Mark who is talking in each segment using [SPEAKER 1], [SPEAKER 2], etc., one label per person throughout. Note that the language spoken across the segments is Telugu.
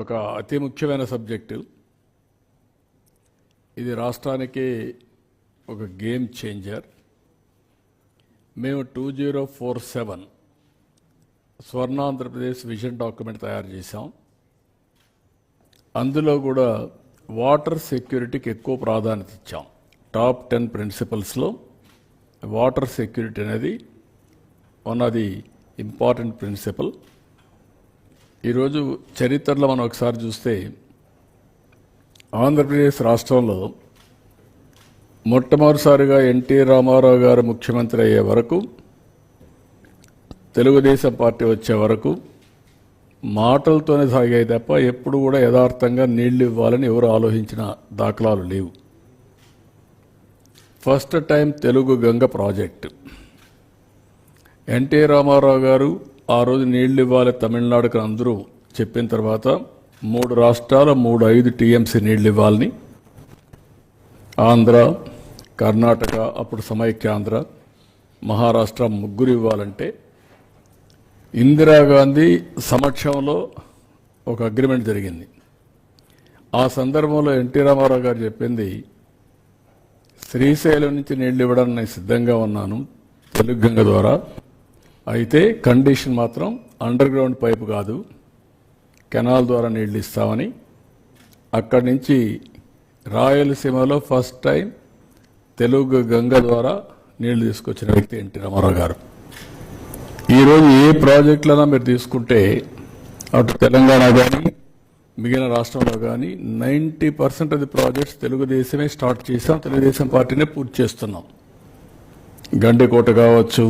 [SPEAKER 1] ఒక అతి ముఖ్యమైన సబ్జెక్టు. ఇది రాష్ట్రానికి ఒక గేమ్ చేంజర్. మేము టూ జీరో ఫోర్ సెవెన్ స్వర్ణాంధ్రప్రదేశ్ విజన్ డాక్యుమెంట్ తయారు చేశాం. అందులో కూడా వాటర్ సెక్యూరిటీకి ఎక్కువ ప్రాధాన్యత ఇచ్చాం. టాప్ టెన్ ప్రిన్సిపల్స్లో వాటర్ సెక్యూరిటీ అనేది one of the important principle ఈరోజు చరిత్రలో మనం ఒకసారి చూస్తే ఆంధ్రప్రదేశ్ రాష్ట్రంలో మొట్టమొదటిసారిగా ఎన్టీ రామారావు గారు ముఖ్యమంత్రి అయ్యే వరకు తెలుగుదేశం పార్టీ వచ్చే వరకు మాటలతోనే సాగాయి తప్ప ఎప్పుడు కూడా యథార్థంగా నీళ్ళు ఇవ్వాలని ఎవరు ఆలోచించిన దాఖలాలు లేవు. First time Telugu Ganga project. NT Rama Rao garu ఆ రోజు నీళ్ళు ఇవ్వాలి తమిళనాడుకు అందరూ చెప్పిన తర్వాత మూడు రాష్ట్రాల మూడు ఐదు టీఎంసీ నీళ్ళు ఇవ్వాలని. ఆంధ్ర కర్ణాటక అప్పుడు సమైక్యాంధ్ర మహారాష్ట్ర ముగ్గురు ఇవ్వాలంటే ఇందిరాగాంధీ సమక్షంలో ఒక అగ్రిమెంట్ జరిగింది. ఆ సందర్భంలో ఎన్టీ రామారావు గారు చెప్పింది శ్రీశైలం నుంచి నీళ్ళు ఇవ్వడానికి నేను సిద్ధంగా ఉన్నాను తెలుగు గంగ ద్వారా. అయితే కండిషన్ మాత్రం అండర్ గ్రౌండ్ పైపు కాదు. కెనాల్ ద్వారా నీళ్ళు ఇస్తామని. అక్కడి నుంచి రాయలసీమలో ఫస్ట్ టైం తెలుగు గంగ ద్వారా నీళ్ళు తీసుకొచ్చిన వ్యక్తి ఎన్టీ రామారావు గారు. ఈరోజు ఏ ప్రాజెక్టులైనా మీరు తీసుకుంటే అటు తెలంగాణ కానీ మిగిలిన రాష్ట్రంలో కానీ ninety percent of the projects తెలుగుదేశమే start చేసాం తెలుగుదేశం పార్టీనే పూర్తి చేస్తున్నాం. గండికోట కావచ్చు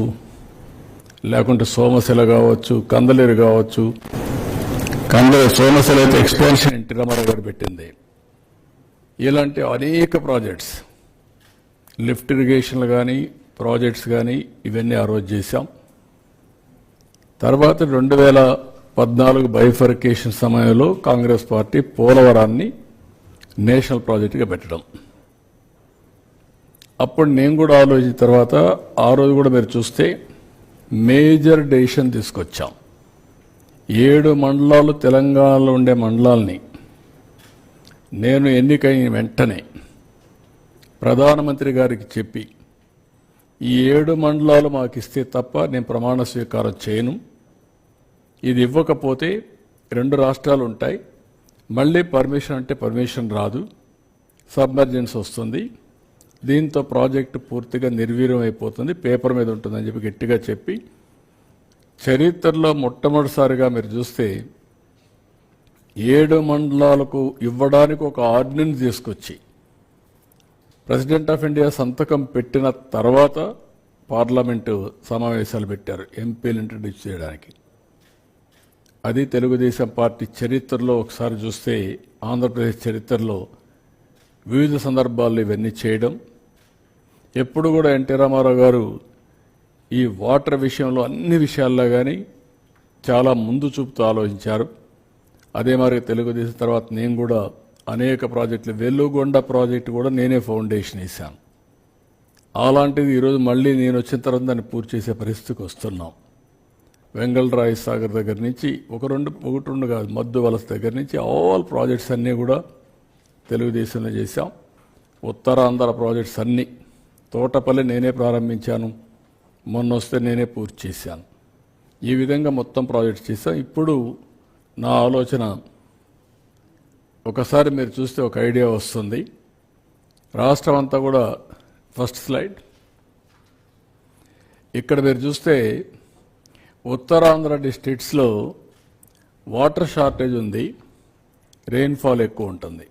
[SPEAKER 1] లేకుంటే సోమశిల కావచ్చు కందలేరు కావచ్చు. కందల సోమశిల అయితే ఎక్స్పాన్షన్ ఎన్టీ రామారావు గారు పెట్టింది. ఇలాంటి అనేక ప్రాజెక్ట్స్ లిఫ్ట్ ఇరిగేషన్లు కానీ ప్రాజెక్ట్స్ కానీ ఇవన్నీ ఆ రోజు చేశాం. తర్వాత రెండు వేల పద్నాలుగు బైఫర్కేషన్ సమయంలో కాంగ్రెస్ పార్టీ పోలవరాన్ని నేషనల్ ప్రాజెక్టుగా పెట్టడం. అప్పుడు నేను కూడా ఆలోచించిన తర్వాత ఆ రోజు కూడా మీరు చూస్తే మేజర్ డెసిషన్ తీసుకొచ్చాం. ఏడు మండలాలు తెలంగాణలో ఉండే మండలాల్ని నేను ఎన్నికైన వెంటనే ప్రధానమంత్రి గారికి చెప్పి ఈ ఏడు మండలాలు మాకు ఇస్తే తప్ప నేను ప్రమాణ స్వీకారం చేయను. ఇది ఇవ్వకపోతే రెండు రాష్ట్రాలు ఉంటాయి. మళ్ళీ పర్మిషన్ అంటే పర్మిషన్ రాదు. సబ్మర్జెన్స్ వస్తుంది. దీంతో ప్రాజెక్టు పూర్తిగా నిర్వీర్యం అయిపోతుంది పేపర్ మీద ఉంటుందని చెప్పి గట్టిగా చెప్పి చరిత్రలో మొట్టమొదటిసారిగా మీరు చూస్తే ఏడు మండలాలకు ఇవ్వడానికి ఒక ఆర్డినెన్స్ తీసుకొచ్చి ప్రెసిడెంట్ ఆఫ్ ఇండియా సంతకం పెట్టిన తర్వాత పార్లమెంటు సమావేశాలు పెట్టారు ఎంపీలు ఇంట్రడ్యూస్ చేయడానికి. అది తెలుగుదేశం పార్టీ చరిత్రలో ఒకసారి చూస్తే ఆంధ్రప్రదేశ్ చరిత్రలో వివిధ సందర్భాల్లో ఇవన్నీ చేయడం. ఎప్పుడు కూడా ఎన్టీ రామారావు గారు ఈ వాటర్ విషయంలో అన్ని విషయాల్లో కానీ చాలా ముందు చూపుతూ ఆలోచించారు. అదే మరి తెలుగుదేశం తర్వాత నేను కూడా అనేక ప్రాజెక్టులు వెల్లుగొండ ప్రాజెక్టు కూడా నేనే ఫౌండేషన్ వేశాను. అలాంటిది ఈరోజు మళ్ళీ నేను వచ్చిన తర్వాత దాన్ని పూర్తి చేసే పరిస్థితికి వస్తున్నాం. వెంగళరాయ సాగర్ దగ్గర నుంచి ఒక రెండు ఒకటి రెండు కాదు మద్దు వలస దగ్గర నుంచి ఆల్ ప్రాజెక్ట్స్ అన్నీ కూడా తెలుగుదేశంలో చేశాం. ఉత్తరాంధ్ర ప్రాజెక్ట్స్ అన్నీ తోటపల్లి నేనే ప్రారంభించాను. మొన్న వస్తే నేనే పూర్తి చేశాను. ఈ విధంగా మొత్తం ప్రాజెక్ట్స్ చేశాం. ఇప్పుడు నా ఆలోచన ఒకసారి మీరు చూస్తే ఒక ఐడియా వస్తుంది. రాష్ట్రం అంతా కూడా ఫస్ట్ స్లైడ్. ఇక్కడ మీరు చూస్తే ఉత్తరాంధ్ర డిస్ట్రిక్ట్స్లో వాటర్ షార్టేజ్ ఉంది రెయిన్ఫాల్ ఎక్కువ ఉంటుంది.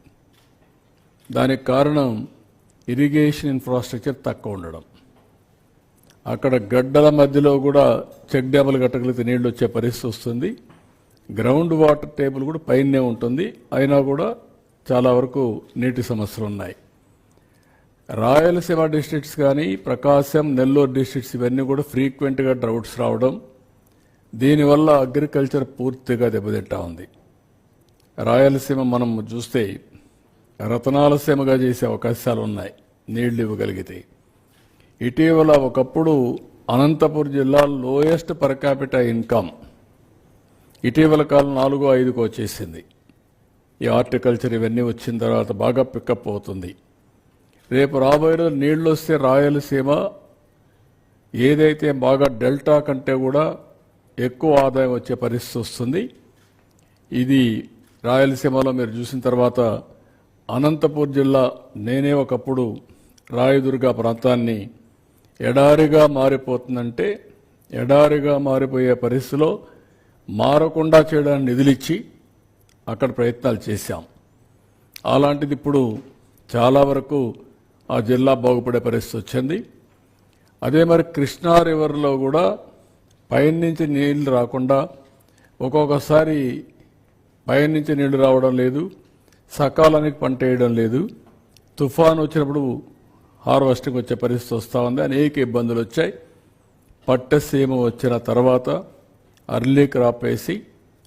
[SPEAKER 1] దానికి కారణం ఇరిగేషన్ ఇన్ఫ్రాస్ట్రక్చర్ తక్కువ ఉండడం. అక్కడ గడ్డల మధ్యలో కూడా చెక్ డ్యాములు కట్టగలిగితే నీళ్ళు వచ్చే పరిస్థితి వస్తుంది. గ్రౌండ్ వాటర్ టేబుల్ కూడా పైనే ఉంటుంది. అయినా కూడా చాలా వరకు నీటి సమస్యలు ఉన్నాయి. రాయలసీమ డిస్ట్రిక్ట్స్ కానీ ప్రకాశం నెల్లూరు డిస్ట్రిక్ట్స్ ఇవన్నీ కూడా ఫ్రీక్వెంట్గా డ్రౌట్స్ రావడం దీనివల్ల అగ్రికల్చర్ పూర్తిగా దెబ్బతింటా ఉంది. రాయలసీమ మనం చూస్తే రతనాలసీమగా చేసే అవకాశాలు ఉన్నాయి నీళ్ళు ఇవ్వగలిగితే ఇటీవల ఒకప్పుడు అనంతపురం జిల్లా లోయెస్ట్ పర్ ఇన్కమ్ ఇటీవల కాలం నాలుగు ఐదుకు వచ్చేసింది. ఈ హార్టికల్చర్ ఇవన్నీ వచ్చిన తర్వాత బాగా పికప్ అవుతుంది. రేపు రాబోయే రోజు నీళ్ళు వస్తే రాయలసీమ ఏదైతే బాగా డెల్టా కంటే కూడా ఎక్కువ ఆదాయం వచ్చే పరిస్థితి వస్తుంది. ఇది రాయలసీమలో మీరు చూసిన తర్వాత అనంతపూర్ జిల్లా నేనే ఒకప్పుడు రాయదుర్గ ప్రాంతాన్ని ఎడారిగా మారిపోతుందంటే ఎడారిగా మారిపోయే పరిస్థితిలో మారకుండా చేయడానికి నిధులిచ్చి అక్కడ ప్రయత్నాలు చేశాం. అలాంటిది ఇప్పుడు చాలా వరకు ఆ జిల్లా బాగుపడే పరిస్థితి వచ్చింది. అదే మరి కృష్ణా రివర్లో కూడా పైనుంచి నీళ్ళు రాకుండా ఒక్కొక్కసారి పైనుంచి నీళ్ళు రావడం లేదు. సకాలానికి పంట వేయడం లేదు. తుఫాన్ వచ్చినప్పుడు హార్వెస్టింగ్ వచ్చే పరిస్థితి వస్తూ ఉంది. అనేక ఇబ్బందులు వచ్చాయి. పట్టసీమ వచ్చిన తర్వాత అర్లీ క్రాప్ వేసి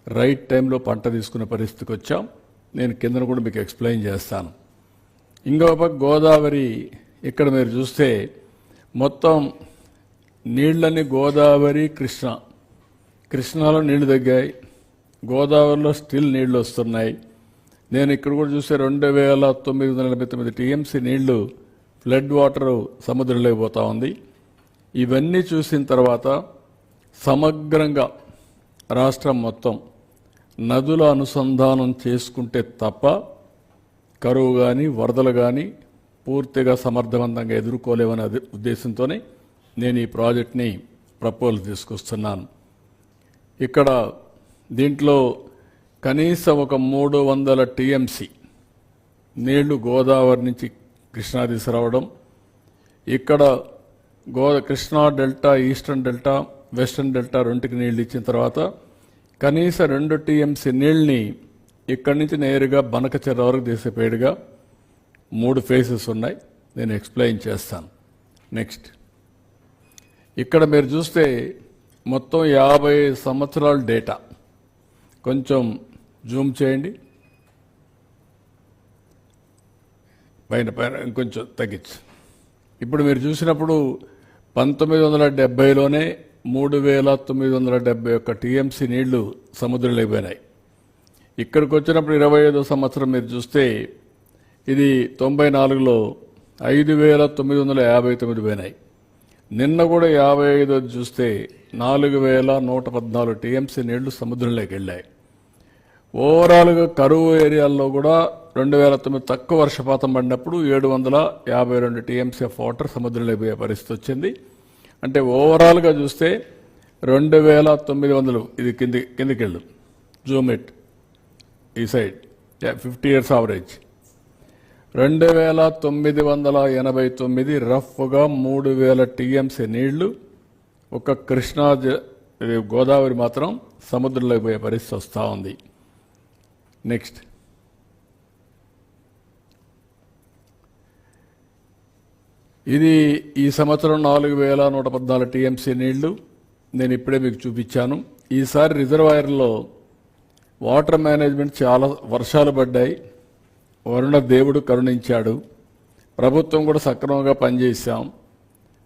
[SPEAKER 1] రైట్ టైంలో పంట తీసుకునే పరిస్థితికి వచ్చాం. నేను కిందన కూడా మీకు ఎక్స్ప్లెయిన్ చేస్తాను. ఇంకో పక్క గోదావరి ఇక్కడ మీరు చూస్తే మొత్తం నీళ్ళని గోదావరి కృష్ణ. కృష్ణాలో నీళ్ళు తగ్గాయి. గోదావరిలో స్టిల్ నీళ్ళు వస్తున్నాయి. నేను ఇక్కడ కూడా చూస్తే రెండు వేల తొమ్మిది వందల ఎనభై తొమ్మిది టీఎంసీ నీళ్ళు ఫ్లడ్ వాటర్ సముద్రంలోకి పోతా ఉంది. ఇవన్నీ చూసిన తర్వాత సమగ్రంగా రాష్ట్రం మొత్తం నదుల అనుసంధానం చేసుకుంటే తప్ప కరువు కానీ వరదలు కానీ పూర్తిగా సమర్థవంతంగా ఎదుర్కోలేవనే ఉద్దేశంతోనే నేను ఈ ప్రాజెక్ట్ని ప్రపోజల్ తీసుకొస్తున్నాను. ఇక్కడ దీంట్లో కనీసం ఒక మూడు వందల టీఎంసీ నీళ్ళు గోదావరి నుంచి కృష్ణా తీసుకురావడం ఇక్కడ go Krishna delta eastern delta western delta రెండుకి నీళ్ళు ఇచ్చిన తర్వాత కనీసం రెండు టీఎంసీ నీళ్ళని ఇక్కడి నుంచి నేరుగా బనకచెర వరకు తీసేపేడుగా మూడు ఫేసెస్ ఉన్నాయి. నేను ఎక్స్ప్లెయిన్ చేస్తాను. నెక్స్ట్. ఇక్కడ మీరు చూస్తే మొత్తం యాభై సంవత్సరాల డేటా. కొంచెం జూమ్ చేయండి. పైన పైన ఇంకొంచెం తగ్గించు. ఇప్పుడు మీరు చూసినప్పుడు పంతొమ్మిది వందల డెబ్బైలోనే మూడు వేల తొమ్మిది వందల డెబ్బై ఒక్క టీఎంసీ నీళ్ళు సముద్రంలో పోయినాయి. ఇక్కడికి వచ్చినప్పుడు ఇరవై ఐదో సంవత్సరం మీరు చూస్తే ఇది తొంభై నాలుగులో ఐదు వేల తొమ్మిది వందల యాభై తొమ్మిది పోయినాయి. నిన్న కూడా యాభై ఐదు చూస్తే నాలుగు వేల నూట పద్నాలుగు టీఎంసీ నీళ్ళు సముద్రంలోకి వెళ్ళాయి. ఓవరాల్గా కరువు ఏరియాల్లో కూడా రెండు వేల తొమ్మిది తక్కువ వర్షపాతం పడినప్పుడు ఏడు వందల యాభై రెండు టీఎంసీఎఫ్ వాటర్ సముద్రంలో పోయే పరిస్థితి వచ్చింది. అంటే ఓవరాల్గా చూస్తే రెండు వేల తొమ్మిది వందలు ఇది కింది కిందికి వెళ్ళు జూమిట్ ఈ సైడ్. ఫిఫ్టీ ఇయర్స్ యావరేజ్ రెండు వేల తొమ్మిది వందల ఎనభై తొమ్మిది రఫ్గా మూడు వేల టీఎంసీ నీళ్ళు ఒక కృష్ణా జ- గోదావరి మాత్రం సముద్రంలోకి పోయే పరిస్థితి వస్తూ ఉంది. నెక్స్ట్ ఇది ఈ సంవత్సరం నాలుగు వేల నూట పద్నాలుగు టీఎంసీ నీళ్ళు. నేను ఇప్పుడే మీకు చూపించాను. ఈసారి రిజర్వాయర్లో వాటర్ మేనేజ్మెంట్ చాలా వర్షాలు పడ్డాయి. వరుణ దేవుడు కరుణించాడు. ప్రభుత్వం కూడా సక్రమంగా పనిచేశాం.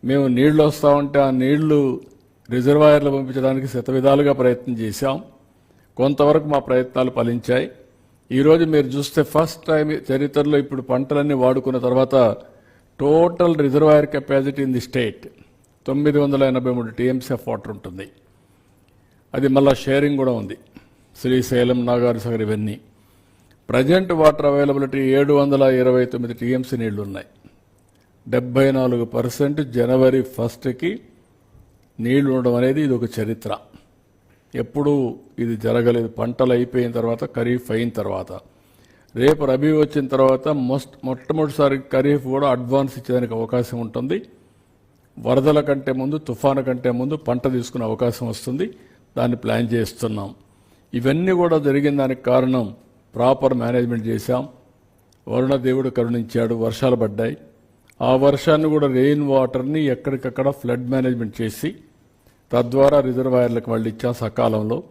[SPEAKER 1] మేము నీళ్ళు వస్తా ఉంటే ఆ నీళ్ళు రిజర్వాయర్లు పంపించడానికి శత విధాలుగా ప్రయత్నం చేశాం. కొంతవరకు మా ప్రయత్నాలు ఫలించాయి. ఈరోజు మీరు చూస్తే ఫస్ట్ టైం చరిత్రలో ఇప్పుడు పంటలన్నీ వాడుకున్న తర్వాత total reservoir capacity in the state తొమ్మిది వందల ఎనభై మూడు టీఎంసీ ఆఫ్ వాటర్ ఉంటుంది. అది మళ్ళీ షేరింగ్ కూడా ఉంది. శ్రీశైలం నాగార్జునగర్ ఇవన్నీ. ప్రజెంట్ వాటర్ అవైలబిలిటీ ఏడు వందల ఇరవై తొమ్మిది టీఎంసీ నీళ్ళు ఉన్నాయి. డెబ్బై నాలుగు పర్సెంట్ జనవరి ఫస్ట్కి నీళ్ళు ఉండడం అనేది ఇది ఒక చరిత్ర. ఎప్పుడూ ఇది జరగలేదు. పంటలు అయిపోయిన తర్వాత ఖరీఫ్ అయిన తర్వాత. రేపు రబీ వచ్చిన తర్వాత మొస్ట్ మొట్టమొదటిసారి ఖరీఫ్ కూడా అడ్వాన్స్ ఇచ్చేదానికి అవకాశం ఉంటుంది. వరదల కంటే ముందు తుఫాను కంటే ముందు పంట తీసుకునే అవకాశం వస్తుంది. దాన్ని ప్లాన్ చేస్తున్నాం. ఇవన్నీ కూడా జరిగిన దానికి కారణం ప్రాపర్ మేనేజ్మెంట్ చేశాం. వరుణ దేవుడు కరుణించాడు. వర్షాలు పడ్డాయి. ఆ వర్షాన్ని కూడా రెయిన్ వాటర్ని ఎక్కడికక్కడ ఫ్లడ్ మేనేజ్మెంట్ చేసి తద్వారా రిజర్వాయర్లకు వాళ్ళు ఇచ్చాం సకాలంలో.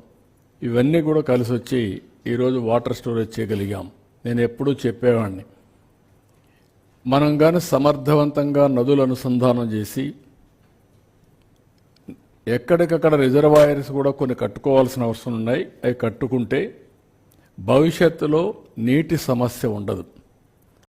[SPEAKER 1] ఇవన్నీ కూడా కలిసి వచ్చి ఈరోజు వాటర్ స్టోరేజ్ చేయగలిగాం. నేను ఎప్పుడూ చెప్పేవాడిని మనం కానీ సమర్థవంతంగా నదులు అనుసంధానం చేసి ఎక్కడికక్కడ రిజర్వాయర్స్ కూడా కొన్ని కట్టుకోవాల్సిన అవసరం ఉన్నాయి. అవి కట్టుకుంటే భవిష్యత్తులో నీటి సమస్య ఉండదు.